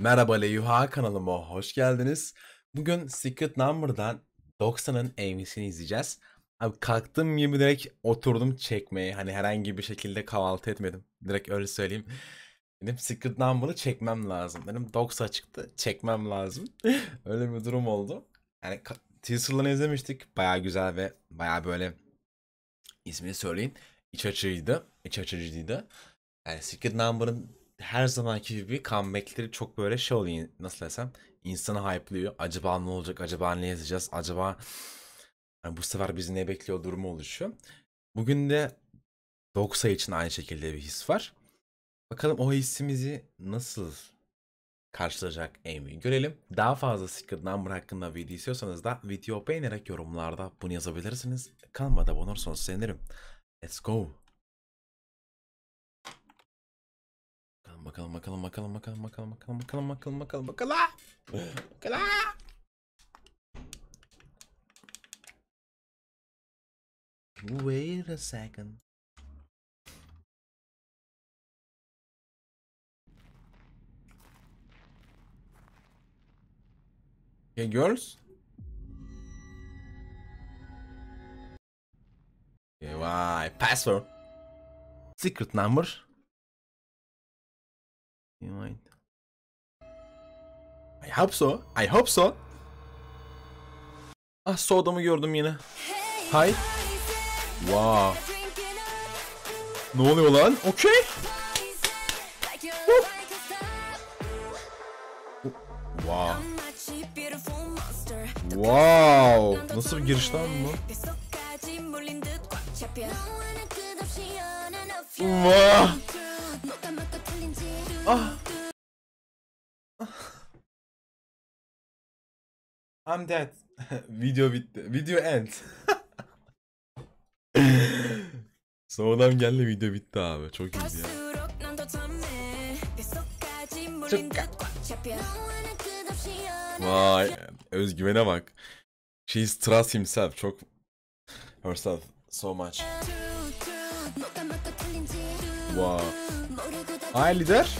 Merhaba Leyuha kanalıma hoş geldiniz. Bugün Secret Number'dan 90'ın AMV'sini izleyeceğiz. Abi kalktım gibi direkt oturdum çekmeye. Hani herhangi bir şekilde kahvaltı etmedim. Direkt öyle söyleyeyim. Dedim Secret Number'ı çekmem lazım. Dedim 90 çıktı çekmem lazım. öyle bir durum oldu. Yani teaserlarını izlemiştik. Baya güzel ve baya böyle ismini söyleyin. İç açıcıydı. İç açıcıydı. Yani Secret Number'ın her zamanki gibi comeback'leri çok böyle şey oluyor nasıl desem insanı hype'lıyor. Acaba ne olacak? Acaba ne yazacağız? Acaba yani bu sefer bizi ne bekliyor durumu oluşuyor. Bugün de Doxa için aynı şekilde bir his var. Bakalım o hissimizi nasıl karşılayacak Amy görelim. Daha fazla Secret Number hakkında video istiyorsanız da video beğenerek yorumlarda bunu yazabilirsiniz. Kanalıma da abone olursanız sevinirim. Let's go. Bakalım bakalım bakalım bakalım bakalım bakalım bakalım bakalım bakalım bakalım bakalım. Wait a second. Okay, girls. Okay, why? Password. Secret number. You might. I hope so. I hope so. Ah sodamı gördüm yine. Hay. Wow. Ne oluyor lan? Okey. Wow. Wow. Nasıl bir giriş lan bu? Wow. I'm dead. Video bitti. Video end. Sonradan geldi video bitti abi. Çok iyiydi ya. Vay. Özgüvene bak. She's trust himself. Çok herself so much. Wow. Ay lider.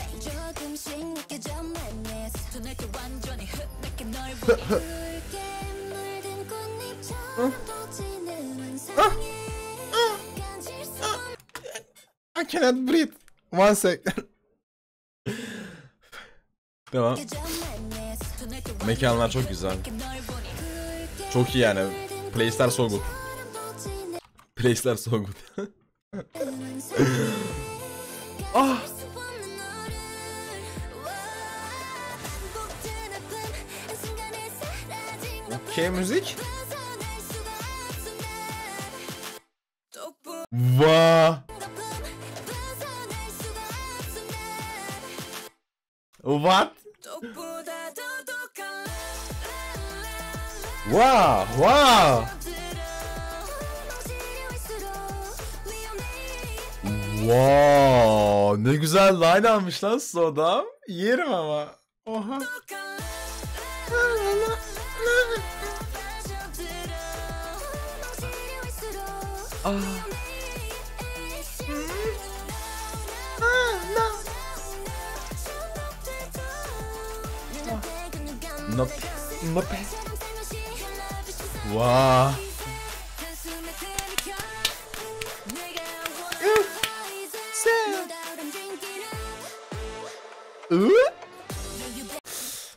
I cannot breathe. One second. Devam. Mekanlar çok güzel. Çok iyi yani. Place'ler so good. Place'ler so good. ah. Okey müzik. Va. What? Wow, wow. Wow, ne güzel line almış lan Sodam. Yerim ama. Oha. Ah. Nope. Nope. Wow.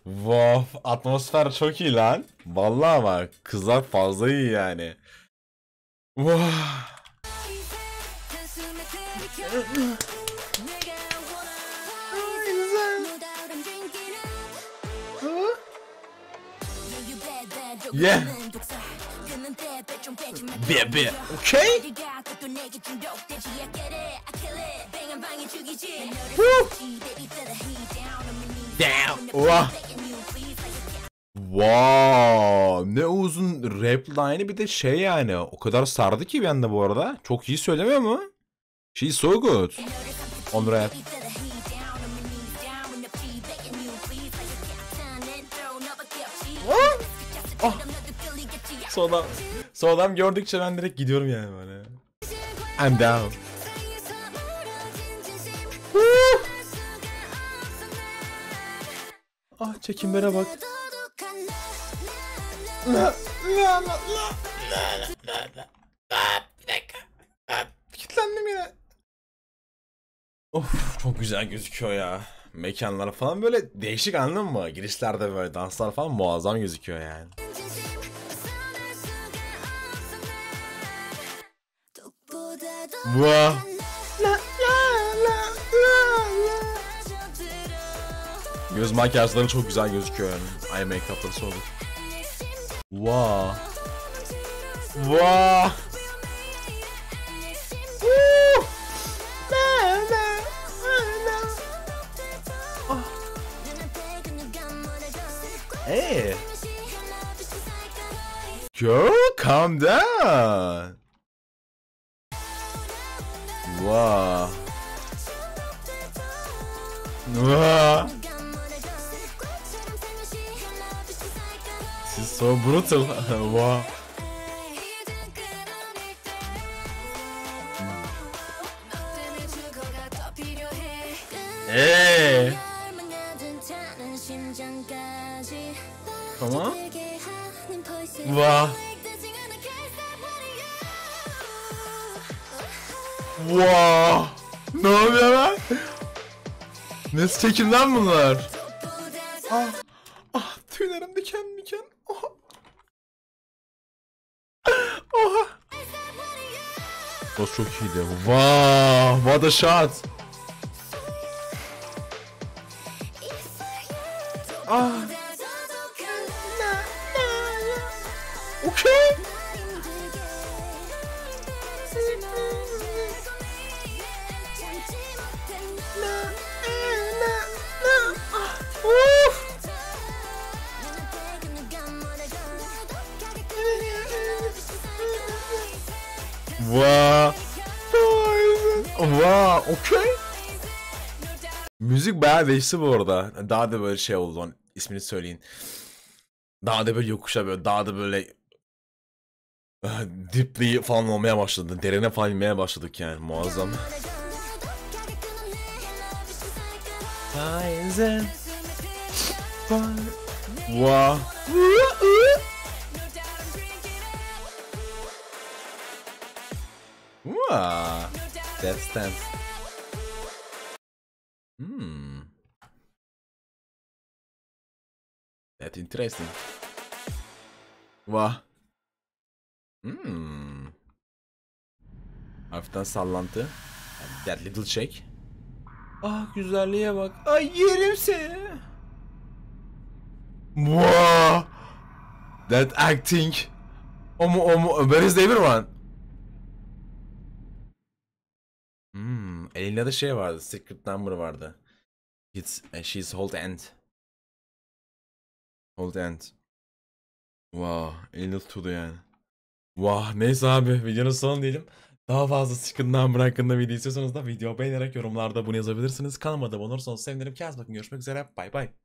Wow, atmosfer çok iyi lan. Vallahi bak, kızlar fazla iyi yani. Yeah. Yeah. Okay. Woo. Down. 와. Wow. Ne uzun rap line'i bir de şey yani. O kadar sardı ki anda bu arada. Çok iyi söylemiyor mu? She's so good. On rap. Oh. Son son adam gördükçe ben direkt gidiyorum yani böyle. I'm down. Ah çekimlere bak. Bir dakika. Kilitlendim yine. Of çok güzel gözüküyor ya. Mekanlar falan böyle değişik anladın mı? Girişlerde böyle danslar falan muazzam gözüküyor yani. Vah. Göz makyajları çok güzel gözüküyor yani. Eye make-up'ları olur. Vah. Vah. Woo. La, la, la. Ah. Hey. Girl, calm down. Wow. Wow. İs so brutal. wow. Hey. Tamam. Wow. Wow. Ne oluyor lan? Nasıl çekim lan bunlar? Ah O çok iyiydi. Wow, what a shot. Ah. Okay. Müzik bayağı değişti bu arada. Daha da böyle şey oldu. Lan, ismini söyleyin. Daha da böyle yokuşa böyle daha da böyle eh, dipli falan olmaya başladı. Derine falan inmeye başladık yani. Muazzam. Wow. Wow. That's tense. Hmm. That's interesting. Vah. Hmm. Hafiften sallantı. That little shake. Ah güzelliğe bak. Ay yerim seni. Wow. That acting. O mu o mu? Where is everyone? Hmm, elinde de şey vardı. Secret number vardı. It's, uh, she's hold end. Hold end. Wow, elinde tutuyordu yani. Wow, neyse abi videonun sonu diyelim. Daha fazla number hakkında video istiyorsanız da video beğenerek yorumlarda bunu yazabilirsiniz. Kanalıma da abone olursanız sevinirim. Kendinize bakın görüşmek üzere. Bay bay.